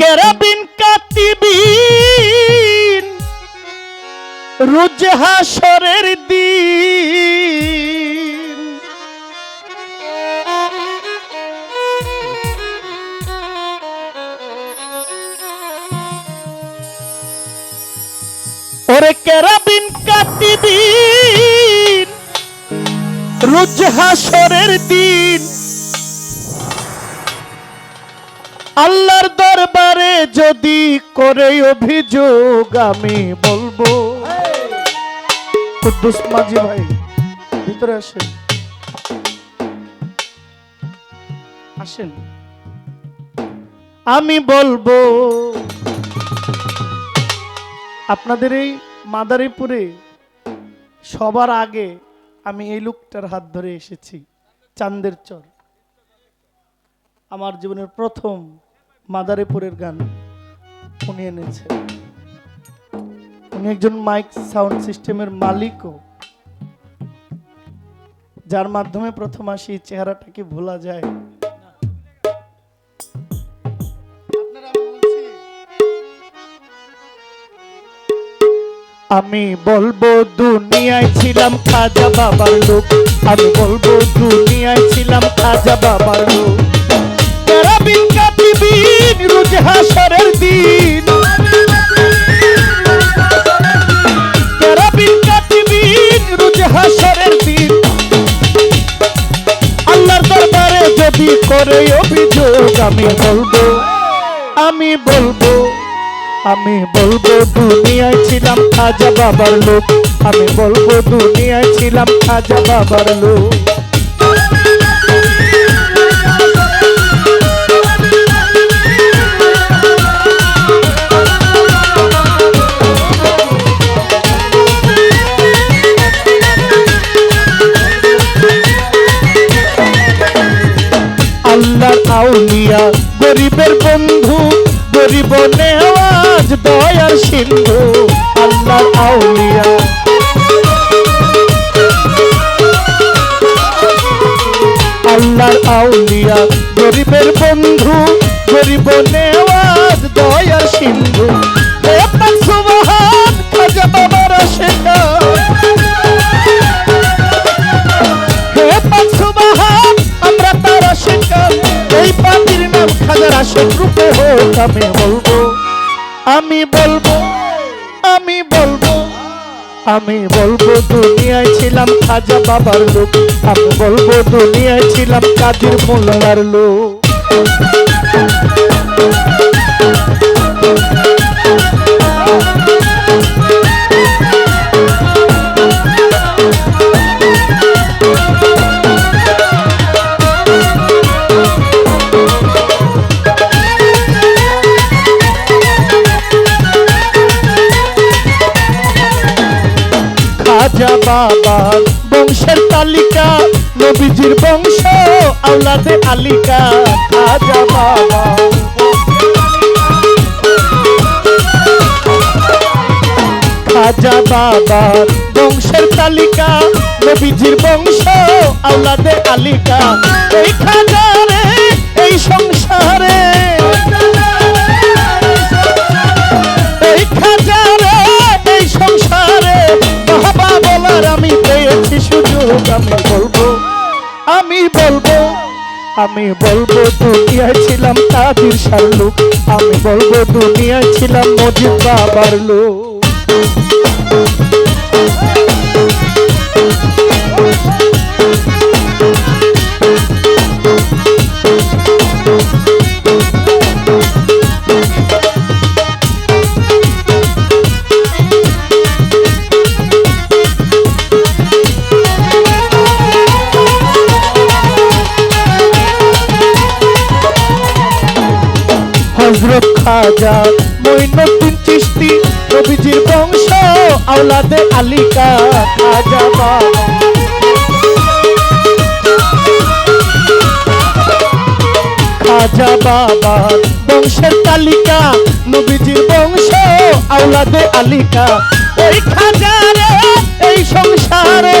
কেরাবিন কাতিবিন রুজ হাসরের দিন। ওরে কেরাবিন কাতিবিন রুজ হাসরের দিন। আল্লাহর দরবারে যদি করে অভিযোগ, আমি বলব। মাঝি ভাই, ভিতরে আসেন। আসেন। আমি বলব, আপনাদের এই মাদারীপুরে সবার আগে আমি এই লোকটার হাত ধরে এসেছি চান্দের চর। আমার জীবনের প্রথম মাদারীপুরের গান উনি এনেছে। উনি একজন মাইক সাউন্ড সিস্টেমের মালিকও। যার মাধ্যমে প্রথম আসি চেহারাটাকে ভোলা যায়? আমি বলব দুনিয়ায় ছিলাম খাজা বাবার লোক। আমি বলব দুনিয়ায় ছিলাম খাজা বাবার লোক। রোজ আমি বলব আমি বলব আমি বলব, দুনিয়ায় ছিলাম খাজা বাবার লোক। আমি বলব, দুনিয়ায় ছিলাম খাজা বাবার লোক। গরিবের বন্ধু, গরিব নেওয়াজ দয়ার সিন্ধু, আল্লাহর আউলিয়া। আল্লাহর আউলিয়া, গরিবের বন্ধু, গরিব নেওয়াজ দয়ার সিন্ধু। সুবহান, খাজা বাবার খাজার রূপে হোক আমি বলব। আমি বলব আমি বলব আমি বলব, দুনিয়ায় ছিলাম খাজা বাবার লোক। আমি বলব, দুনিয়ায় ছিলাম কাদির মোল্লার লোক। বাবার বংশের তালিকা, নবীজির বংশ, আওলাদে আলিকা খাজা বাবা। খাজা বাবার বংশের তালিকা, নবীজির বংশ, আওলাদে আলিকা। এই খাজারে এই সংসারে, এই খাজারে আমি বলব আমি বলব আমি বলব দুনিয়ায় ছিলাম তাদের শাল্লুক আমি বলব দুনিয়ায় ছিলাম মজিদ বাবার লোক। হজরত বংশ, আওলাদে আলিকা খাজা বাবা খাজা বংশের তালিকা, নবীজির বংশ, আওলাদে আলিকা। ওই খাজারে, এই সংসারে।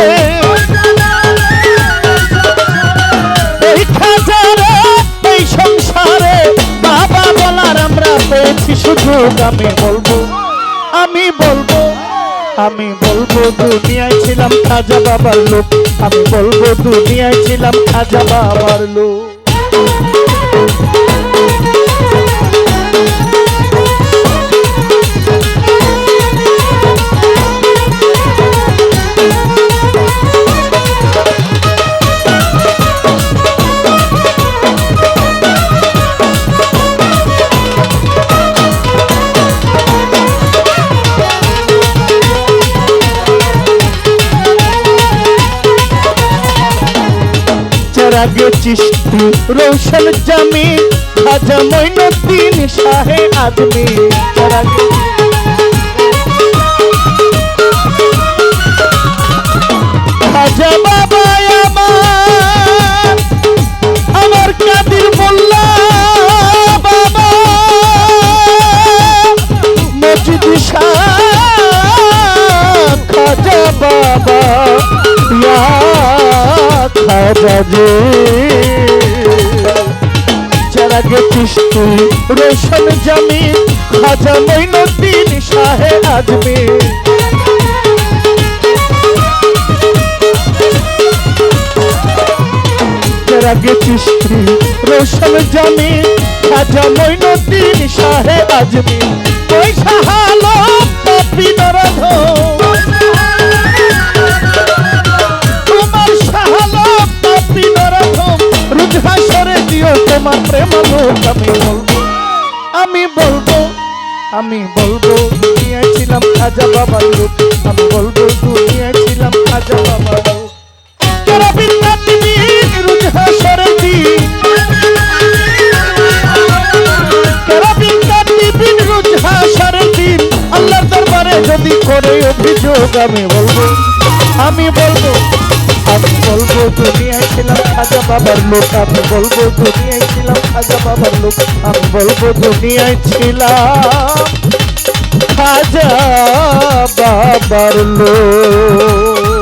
এই খাজারে, এই সংসারে। সুযোগ আমি বলব আমি বলব আমি বলব, দুনিয়ায় ছিলাম খাজা বাবার লোক। আমি বলব, দুনিয়ায় ছিলাম খাজা বাবার লোক। চেরাগে চিস্তি রৌশন জামি, খাজা মইনুদ্দিন শাহে আদমি। খাজা বাবা আমার আমার কাদির মোল্লা বাবা। মসজিদ শাহ, খাজা বাবা ইয়া খাজা যে যারা গেছিস তুই রোশন জামি, খাজা মইনুদ্দিন শাহে আজমির যারা গেছিস তুই রোশন জামি, খাজা মইনুদ্দিন শাহে আজমির পয়সা হালো পাপি নরধ আমি বলব আমি বলব আমি বলব, দুনিয়ায় ছিলাম খাজা বাবার লোক। আমি বলব, দুনিয়ায় ছিলাম খাজা বাবার লোক। যারা বিদ্যা দিবি রুজহা সরে দি যারা বিদ্যা দিবিন রুজহা দিন। যদি করে অভিযোগ, আমি বলব আমি বলব দুনিয়ায় ছিলাম খাজা বাবার বলব দুনিয়ায় ছিলাম খাজা বাবার লোক, আমি বলব দুনিয়ায় ছিলাম খাজা বাবার লোক।